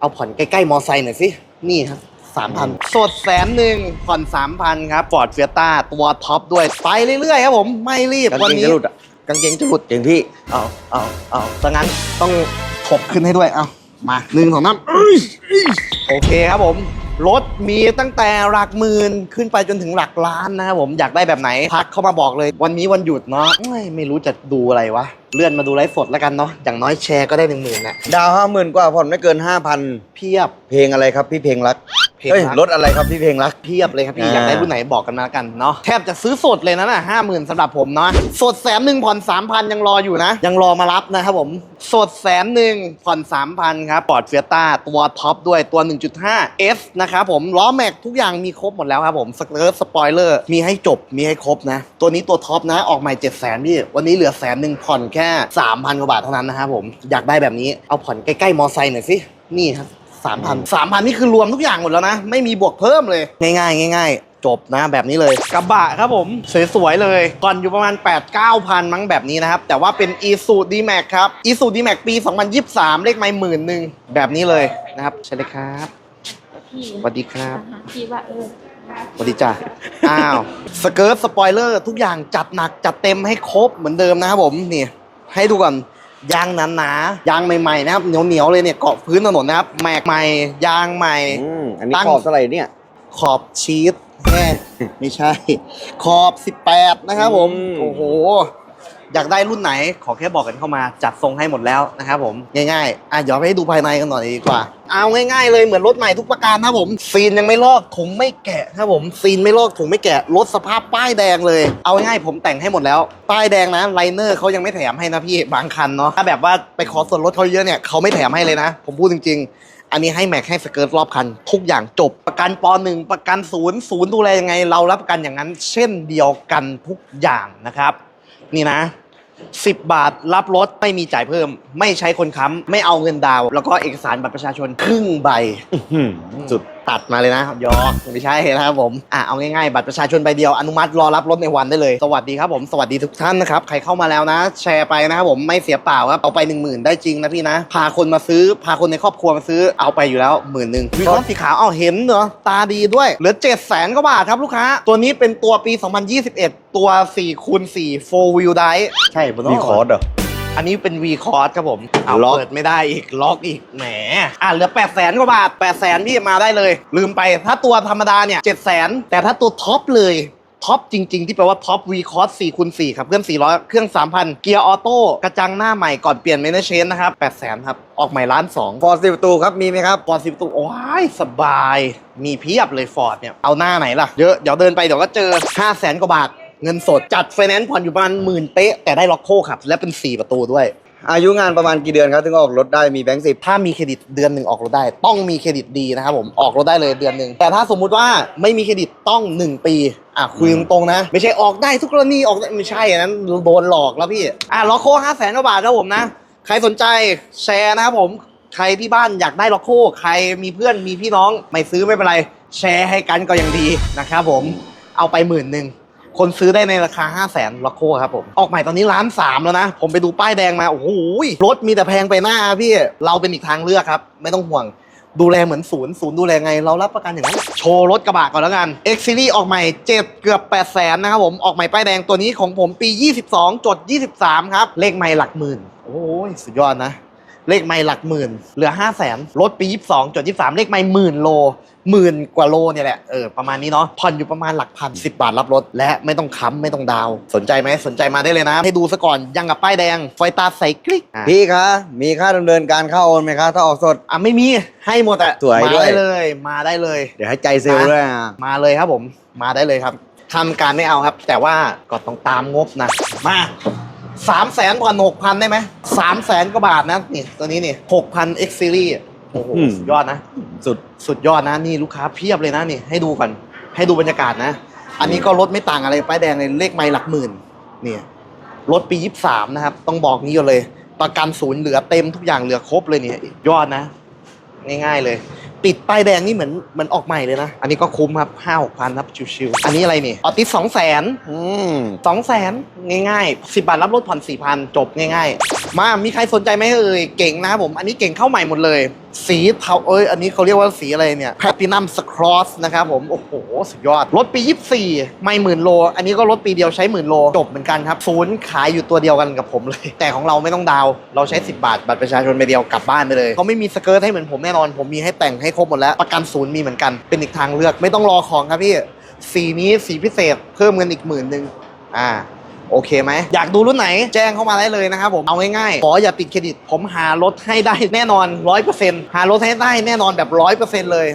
เอาผ่อนใกล้ๆมอไซค์หน่อยสิ นี่ครับสามพันสดแสนหนึ่งผ่อนสามพันครับฟอร์ดเฟียต้าตัวท็อปด้วย ไปเรื่อยๆครับผม ไม่รีบกางวันเกงนี้จะหลุดอะกางเกงจะหลุดเกงพี่ เอาเอาเอาซะงั้นต้องถกขึ้นให้ด้วย เอามาหนึ่งสองน้ำเอ้ยเอ้ยโอเคครับผม รถมีตั้งแต่หลักหมื่นขึ้นไปจนถึงหลักล้านนะครับผมอยากได้แบบไหนทักเข้ามาบอกเลย วันนี้วันหยุดเนาะเอ้ยไม่รู้จะดูอะไรวะ เลื่อนมาดูไลฟ์สดแล้วกันเนาะอย่างน้อยแชร์ก็ได้หนึ่งหมื่นน่ะดาวห้าหมื่นกว่าผ่อนไม่เกินห้าพันเพียบเพลงอะไรครับพี่เพลงรัก เพลงเอ้ยรักรถอะไรครับพี่เพลงรัก เพียบเลยครับพี่อ่าอยากได้รุ่นไหนบอกกันมาแล้วกันเนาะแทบจะซื้อสดเลยนะน่ะห้าหมื่นสำหรับผมเนาะสดแสนหนึ่งผ่อนสามพันยังรออยู่นะ ยังรอมารับนะครับผม สดแสนหนึ่งผ่อนสามพันครับปอร์ดเฟียต้าตัวท็อปด้วยตัว 1.5 S นะครับผมล้อแม็กทุกอย่างมีครบหมดแล้วครับผมสเกิร์ตสปอยเลอร์มีให้จบมีให้ครบนะ ตัวนี้ตัวท็อปนะออกใหม่7 0 0 0 0พี่วันนี้เหลือแสนหนึ่งผ่อนแค่3,000กว่าบาทเท่านั้นนะครับผมอยากได้แบบนี้เอาผ่อนใกล้ๆมอไซค์หน่อยสินี่ครับ สามพันสามพันนี่คือรวมทุกอย่างหมดแล้วนะ ไม่มีบวกเพิ่มเลย ง่ายๆง่ายๆ จบนะแบบนี้เลยกระบะครับผม สวยๆเลย ก่อนอยู่ประมาณ 8 9 0 0 0 มั้งแบบนี้นะครับ แต่ว่าเป็น e s u d m a x ครับ e s u d m a x ปี 2023 เลขไม่หมื่นหนึ่งแบบนี้เลยนะครับใช่เลยครับพี่สวัสดีครับอ่าฮะพี่ว่าเออสวัสดีจ้าอ้าว สเกิร์ตสปอยเลอร์ ทุกอย่างจัดหนักจัดเต็มให้ครบเหมือนเดิมนะครับผม นี่ ให้ดูก่อน ยางหนาๆยางใหม่ๆนะครับเหนียวๆเลยเนี่ยเกาะพื้นถนนนะครับแม็กใหม่ ยางใหม่ อืมอันนี้ตั้ง ขอบเท่าไหร่เนี่ย ขอบชีสแน่ไม่ใช่ ขอบ 18 นะครับผม อืม โอ้โห อยากได้รุ่นไหนขอแค่บอกกันเข้ามาจัดทรงให้หมดแล้วนะครับผมง่ายๆอะเดี๋ยวไปให้ดูภายในกันหน่อยดีกว่า เอาง่ายๆเลยเหมือนรถใหม่ทุกประการนะผมซีนยังไม่ลอกถุงไม่แกะครับผมซีนไม่ลอกถุงไม่แกะรถสภาพป้ายแดงเลย เอาง่ายๆผมแต่งให้หมดแล้ว ป้ายแดงนะไลเนอร์เขายังไม่แถมให้นะพี่บางคันเนาะถ้าแบบว่าไปขอส่วนลดเขาเยอะเนี่ยเขาไม่แถมให้เลยนะ ผมพูดจริง ๆอันนี้ให้แม็กให้สเกิร์ตรอบคัน ทุกอย่างจบประกันปหนึ่งประกันศูนย์ศูนย์ดูแลยังไง เรารับประกันอย่างนั้น เช่นเดียวกันทุกอย่างนะครับ นี่นะ 10 บาทรับรถไม่มีจ่ายเพิ่ม ไม่ใช้คนค้ำไม่เอาเงินดาวน์แล้วก็เอกสารบัตรประชาชนครึ่งใบอืมสุด ตัดมาเลยนะยอกไม่ใช่นะครับผมอะเอาง่ายๆบัตรประชาชนใบเดียวอนุมัติรอรับรถในวันได้เลย สวัสดีครับผมสวัสดีทุกท่านนะครับใครเข้ามาแล้วนะ แชร์ไปนะครับผมไม่เสียเปล่าครับเอาไป 1 0,000 ได้จริงนะพี่นะ พาคนมาซื้อ พาคนในครอบครัวมาซื้อเอาไปอยู่แล้วหมื่นหนึ่งมีรถสีขาวเอาเห็นเหรอตาดีด้วยเหลือ7 0 0 0 0กว่าบาทครับลูกค้า ตัวนี้เป็นตัวปี 2021 ตัว4คูณ4 4 wheel drive ใช่ปะเนาะมีคอร์สเหรอ อันนี้เป็น V c o r s ครับผมเอาล็อกเปิดไม่ได้อีกล็อกอีกแหมอะเหลือ8 0 0แสนกว่าบาท 8 0 0แสนพี่มาได้เลย ลืมไปถ้าตัวธรรมดาเนี่ย7 0 0แสนแต่ถ้าตัวท็อปเลยท็อปจริง ๆ ที่แปลว่าท็อป V c o r s 4คูณ4ครับ เครื่อง 400 เครื่อง 3,000 เกียร์ออโต้กระจังหน้าใหม่ก่อนเปลี่ยนเมนเชนนะครับ8 0 0แสนครับ ออกใหม่ล้านสองฟอร์ดสิบประตูครับ มีไหมครับฟอร์ดสิบตัวโอ้ย สบาย มีเพียบเลยฟอร์ดเนี่ย เอาหน้าไหนล่ะ เยอะ เดี๋ยวเดินไปเดี๋ยวก็เจอ 5 0 0แสนกว่าบาท เงินสดจัดไฟแนนซ์ผ่อนอยู่ประมาณหมื่นเป๊ะแต่ได้ล็อกโคขับ และเป็น 4 ประตูด้วย อายุงานประมาณกี่เดือนครับถึงออกรถได้มีแบงค์สิบถ้ามีเครดิตเดือนหนึ่งออกรถได้ ต้องมีเครดิตดีนะครับผมออกรถได้เลยเดือนหนึ่งแต่ถ้าสมมุติว่าไม่มีเครดิตต้อง 1 ปีอะคุยตรงๆนะ ไม่ใช่ออกได้ทุกกรณีออกได้ไม่ใช่อันนั้นโดนหลอกแล้วพี่อะล็อกโค้ห้าแสนกว่าบาทครับผมนะใครสนใจแชร์นะครับผมใครที่บ้านอยากได้ล็อกโค้ใครมีเพื่อนมีพี่น้องไม่ซื้อไม่เป็นไรแชร์ให้กันก็ยังดีนะครับผมเอาไปหมื่นหนึ่ง คนซื้อได้ในราคา 5 0 0แสนล็อกโคครับผม ออกใหม่ตอนนี้ล้านสามแล้วนะ ผมไปดูป้ายแดงมา โอ้โหรถมีแต่แพงไปหน้าพี่ เราเป็นอีกทางเลือกครับ ไม่ต้องห่วง ดูแลเหมือนศูนย์ศูนย์ดูแลไง เรารับประกันอย่างนั้โชว์รถกระบะก่อนแล้วกัน X Series ออกใหม่ 7 เกือบ8 0 0แสนนะครับผม ออกใหม่ป้ายแดงตัวนี้ของผมปี 22 จด 23 ครับ เลขไม่หลักหมื่น โอ้ยสุดยอดนะ เลขไม่หลักหมื่น เหลือ 5 0 0แสนรถปี 22จด23 เลขไม่หมื่นโลหมื่นกว่าโลเนี่ยแหละเออประมาณนี้เนาะผ่อนอยู่ประมาณหลักพันสิบาทรับรถ และไม่ต้องค้ำไม่ต้องดาวน์สนใจไหมสนใจมาได้เลยนะ ให้ดูซะก่อนยังกับป้ายแดง ไฟตาใสกริกอะพี่คะ มีค่าดำเนินการเข้าโอนไหมคะ ถ้าออกสด อะไม่มีให้หมดอะสวยมาด้วย ได้เลย มาได้เลย เดี๋ยวให้ใจเซลล์ด้วยอะมาเลยครับผม มาได้เลยครับทำการไม่เอาครับ แต่ว่าก็ต้องตามงบนะ มา สามแสนผ่อนหกพันได้ไหมสามแสนกว่าบาทนะนี่ตัวนี้นี่หกพัน X Series โอ้โหอืม สุดยอดนะ สุด สุดยอดนะนี่ลูกค้าเพียบเลยนะนี่ให้ดูก่อนให้ดูบรรยากาศนะ อันนี้ก็รถไม่ต่างอะไรกับป้ายแดงเลยเลขไม่หลักหมื่นเนี่ยรถปียี่สามนะครับ ต้องบอกนี้ก่อนเลย ประกันศูนย์เหลือเต็มทุกอย่างเหลือครบเลยเนี่ยยอดนะ ง่ายๆเลย ปิดป้ายแดงนี่เหมือนเหมือนออกใหม่เลยนะ อันนี้ก็คุ้มครับห้าหกพันครับชิวๆอันนี้อะไรนี่ออติสสองแสนอืมสองแสนง่ายๆสิบบาทรับรถผ่อนสี่พันจบง่าย มา มีใครสนใจไหมเอ่ย เก่งนะครับผม อันนี้เก่งเข้าใหม่หมดเลย สีเทาเอ้ย อันนี้เขาเรียกว่าสีอะไรเนี่ยแพ t ตินัมสครอสนะครับผม โอ้โห สุดยอด รถปี 24 ไม่หมื่นโล อันนี้ก็รถปีเดียวใช้หมื่นโล จบเหมือนกันครับ ศูนย์ขายอยู่ตัวเดียวกันกับผมเลย แต่ของเราไม่ต้องดาว เราใช้ 10 บาท บัตรประชาชนใบเดียวกลับบ้านไปเลย เขาไม่มีสเกิร์ตให้เหมือนผมแน่นอน ผมมีให้แต่งให้ครบหมดแล้ว ประกันศูนย์มีเหมือนกัน เป็นอีกทางเลือก ไม่ต้องรอของครับพี่ สีนี้สีพิเศษ เพิ่มเงินอีกหมื่นหนึ่งอ่า โอเคไหมอยากดูรุ่นไหนแจ้งเข้ามาได้เลยนะครับผมเอาง่ายๆขออย่าติดเครดิต ผมหารถให้ได้แน่นอน 100%หารถให้ได้แน่นอนแบบ 100%เลย